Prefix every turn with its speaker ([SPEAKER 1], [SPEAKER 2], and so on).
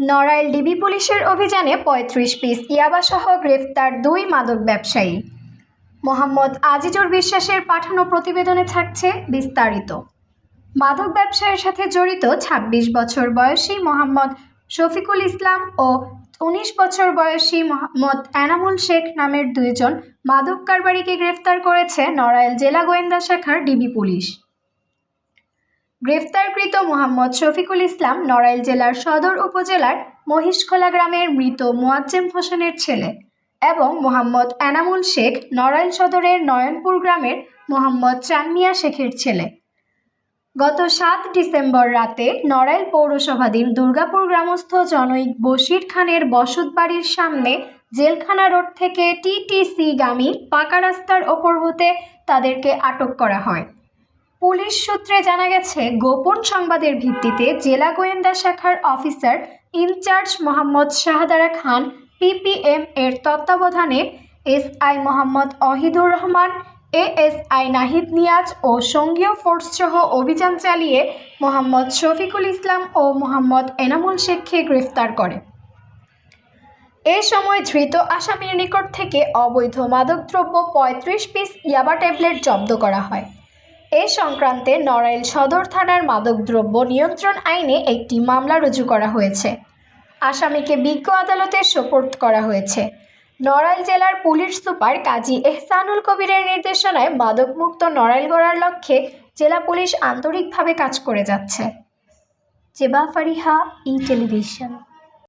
[SPEAKER 1] Narail DB পুলিশের অভিযানে পঁয়ত্রিশ পিস ইয়াবাসহ গ্রেফতার দুই মাদক ব্যবসায়ী। মোহাম্মদ আজিজুর বিশ্বাসের পাঠানো প্রতিবেদনে থাকছে বিস্তারিত। মাদক ব্যবসায়ের সাথে জড়িত ২৬ বছর বয়সী মোহাম্মদ শফিকুল ইসলাম ও উনিশ বছর বয়সী মোহাম্মদ এনামুল শেখ নামের দুইজন মাদক কারবারিকে গ্রেফতার করেছে নড়াইল জেলা গোয়েন্দা শাখার ডিবি পুলিশ। গ্রেফতারকৃত মোহাম্মদ শফিকুল ইসলাম নড়াইল জেলার সদর উপজেলার মহিষখোলা গ্রামের মৃত মোয়াজ্জেম হোসেনের ছেলে এবং মোহাম্মদ এনামুল শেখ নড়াইল সদরের নয়নপুর গ্রামের মোহাম্মদ চানমিয়া শেখের ছেলে। গত সাত ডিসেম্বর রাতে নড়াইল পৌরসভাধীন দুর্গাপুর গ্রামস্থ জনৈক বশির খানের বসত বাড়ির সামনে জেলখানা রোড থেকে টিটিসি গামী পাকা রাস্তার ওপর হতে তাদেরকে আটক করা হয়। পুলিশ সূত্রে জানা গেছে, গোপন সংবাদের ভিত্তিতে জেলা গোয়েন্দা শাখার officer in charge Mohammad Shahadara Khan, PPM এর তত্ত্বাবধানে এসআই মোহাম্মদ অহিদুর রহমান, এএসআই নাহিদ নিয়াজ ও সঙ্গীয় ফোর্সসহ অভিযান চালিয়ে মোহাম্মদ শফিকুল ইসলাম ও মোহাম্মদ এনামুল শেখকে গ্রেফতার করে। এ সময় ধৃত আসামির নিকট থেকে অবৈধ মাদকদ্রব্য পঁয়ত্রিশ পিস ইয়াবা ট্যাবলেট জব্দ করা হয়। এ সংক্রান্তে নড়াইল সদর থানার মাদকদ্রব্য নিয়ন্ত্রণ আইনে একটি মামলা রুজু করা হয়েছে। আসামিকে বিজ্ঞ আদালতে সোপর্দ করা হয়েছে। নড়াইল জেলার পুলিশ সুপার কাজী এহসানুল কবিরের নির্দেশনায় মাদকমুক্ত নড়াইল গড়ার লক্ষ্যে জেলা পুলিশ আন্তরিকভাবে কাজ করে যাচ্ছে। Zeba Fariha, E television.